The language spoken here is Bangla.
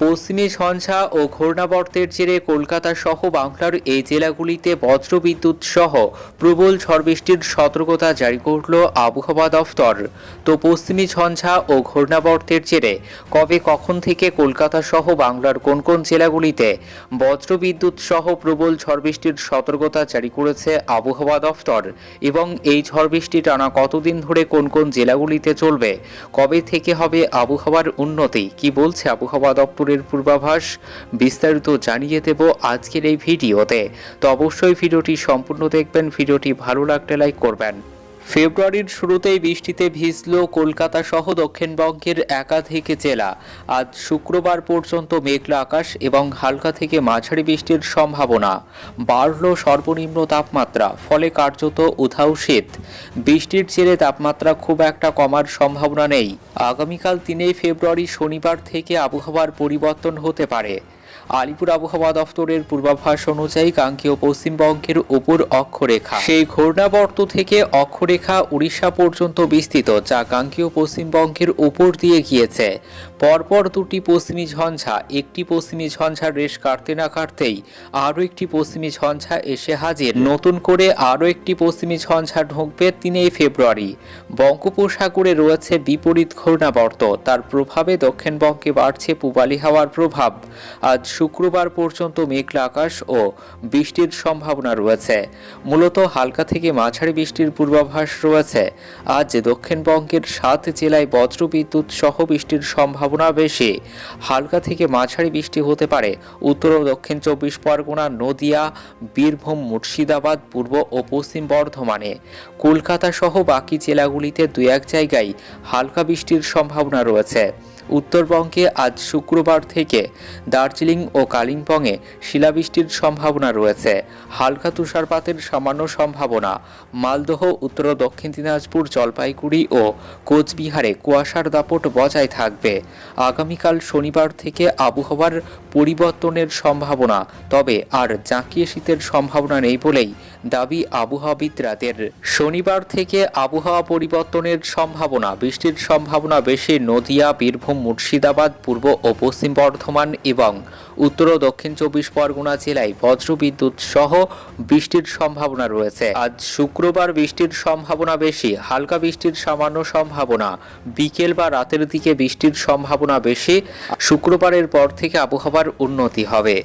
পশ্চিমী ঝঞ্ঝা ও ঘূর্ণাবর্তের জেরে কলকাতা সহ বাংলার এই জেলাগুলিতে বজ্রবিদ্যুৎ সহ প্রবল ঝড় বৃষ্টির সতর্কতা জারি করল আবহাওয়া দফতর। তো পশ্চিমী ঝঞ্ঝা ও ঘূর্ণাবর্তের জেরে কবে কখন থেকে কলকাতা সহ বাংলার কোন কোন জেলাগুলিতে বজ্রবিদ্যুৎ সহ প্রবল ঝড় বৃষ্টির সতর্কতা জারি করেছে আবহাওয়া দফতর এবং এই ঝড় বৃষ্টি টানা কতদিন ধরে কোন কোন জেলাগুলিতে চলবে, কবে থেকে হবে আবহাওয়ার উন্নতি, কি বলছে আবহাওয়া দপ্তরের পূর্বাভাস বিস্তারিত জানিয়ে দেব আজকের এই ভিডিওতে। তো অবশ্যই ভিডিওটি সম্পূর্ণ দেখবেন, ভিডিওটি ভালো লাগলে লাইক করবেন। ফেব্রুয়ারির শুরুতেই বৃষ্টিতে ভিজল কলকাতা সহ দক্ষিণবঙ্গের একাধিক জেলা। আজ শুক্রবার পর্যন্ত মেঘলা আকাশ এবং হালকা থেকে মাঝারি বৃষ্টির সম্ভাবনা। বাড়ল সর্বনিম্ন তাপমাত্রা, ফলে কার্যত উধাও শীত বৃষ্টির জেরে তাপমাত্রা খুব একটা কমার সম্ভাবনা নেই। আগামীকাল তিনই ফেব্রুয়ারি শনিবার থেকে আবহাওয়ার পরিবর্তন হতে পারে। আলিপুর আবহাওয়া দফতরের পূর্বাভাস অনুযায়ী কাঙ্ক্ষীয় পশ্চিমবঙ্গের উপর অক্ষরেখা। সেই ঘূর্ণাবর্ত থেকে অক্ষরেখা উড়িষ্যা পর্যন্ত বিস্তৃত, যা কাঙ্ক্ষীয় পশ্চিমবঙ্গের উপর দিয়ে গিয়েছে। পরপর দুটি পশ্চিমী ঝঞ্ঝা, একটি পশ্চিমী ঝঞ্ঝার রেশ কাটতে না কাটতেই আরও একটি পশ্চিমী ঝঞ্ঝা এসে হাজির। নতুন করে আরও একটি পশ্চিমী ঝঞ্ঝা ঢুকবে তিনই ফেব্রুয়ারি। বঙ্গোপসাগরে রয়েছে বিপরীত ঘূর্ণাবর্ত, তার প্রভাবে দক্ষিণবঙ্গে বাড়ছে পূবালি হাওয়ার প্রভাব। আজ শুক্রবার পর্যন্ত মেঘলা আকাশ ও বৃষ্টির সম্ভাবনা রয়েছে। মূলত হালকা থেকে মাঝারি বৃষ্টির পূর্বাভাস রয়েছে। আজ দক্ষিণবঙ্গের সাত জেলায় বজ্রবিদ্যুৎ সহ বৃষ্টির সম্ভাবনা বেশি। হালকা থেকে মাঝারি বৃষ্টি হতে পারে উত্তর ও দক্ষিণ চব্বিশ পরগনা, নদিয়া, বীরভূম, মুর্শিদাবাদ, পূর্ব ও পশ্চিম বর্ধমানে। কলকাতা সহ বাকি জেলাগুলিতে দু এক জায়গায় হালকা বৃষ্টির সম্ভাবনা রয়েছে। উত্তরবঙ্গে আজ শুক্রবার থেকে দার্জিলিং ও কালিম্পংয়ে শিলাবৃষ্টির সম্ভাবনা রয়েছে। হালকা তুষারপাতের সামান্য সম্ভাবনা। মালদহ, উত্তর দক্ষিণ দিনাজপুর, জলপাইগুড়ি ও কোচবিহারে কুয়াশার দাপট বজায় থাকবে। আগামীকাল শনিবার থেকে আবহাওয়ার পরিবর্তনের সম্ভাবনা, তবে আর জাঁকিয়ে শীতের সম্ভাবনা নেই বলেই দাবি আবহাওয়াবিদরাদের শনিবার থেকে আবহাওয়া পরিবর্তনের সম্ভাবনা, বৃষ্টির সম্ভাবনা বেশি, নদিয়া, বীরভূম মুর্শিদাবাদ, পূর্ব ও পশ্চিম বর্ধমান এবং উত্তর ও দক্ষিণ চব্বিশ পরগনা জেলায় বজ্রবিদ্যুৎ সহ বৃষ্টির সম্ভাবনা রয়েছে। আজ শুক্রবার বৃষ্টির সম্ভাবনা বেশি, হালকা বৃষ্টির সামান্য সম্ভাবনা। বিকেল বা রাতের দিকে বৃষ্টির সম্ভাবনা বেশি। শুক্রবারের পর থেকে আবহাওয়ার উন্নতি হবে।